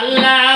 আল্লাহ